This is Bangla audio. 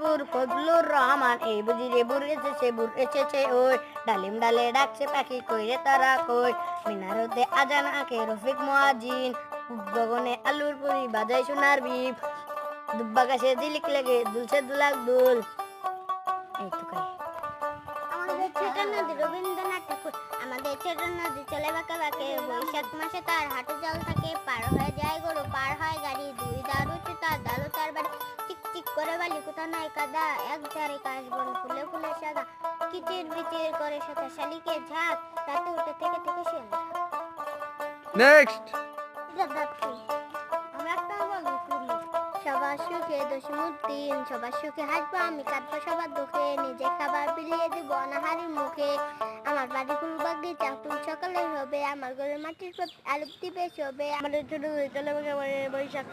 বুর ফজলুর রহমান, এই বুঝি রে বুর এসেছে বুর এসেছে ওই। ডালিম ডালে ডাকছে পাখি কই রে তারা কই? মিনারতে আজান আঁকে রফিক মোয়াজিন গগনে আলুর পুরি বাজাই সোনার বিপ। দুব্বা গাছে দিলিক লেগে দুলছে দুলাক দুল। এই তো কাই। আমাদের ছোট নদী রবীন্দ্রনাথ ঠাকুর, আমাদের ছোট নদী চলে বাঁকে বাঁকে। বৈশাখ মাসে তার হাঁটু জল থাকে। করে বালি কোথা নাই কাদা এক ধারে কাশবন ফুলে ফুলে সাদা কিচির বিচির করে সাথে শালিকে ঝাঁক রাতে উঠে থেকে থেকে নেক্সট সবার সুখে দশমুখ দিন সবার সুখে হাসবো আমি কাঁদবো সবার দুঃখে নিজে বাগিচা সকালে হবে আমার ঘরে মাটির আলু দিবে শোবে আমাদের নদী চলে বৈশাখ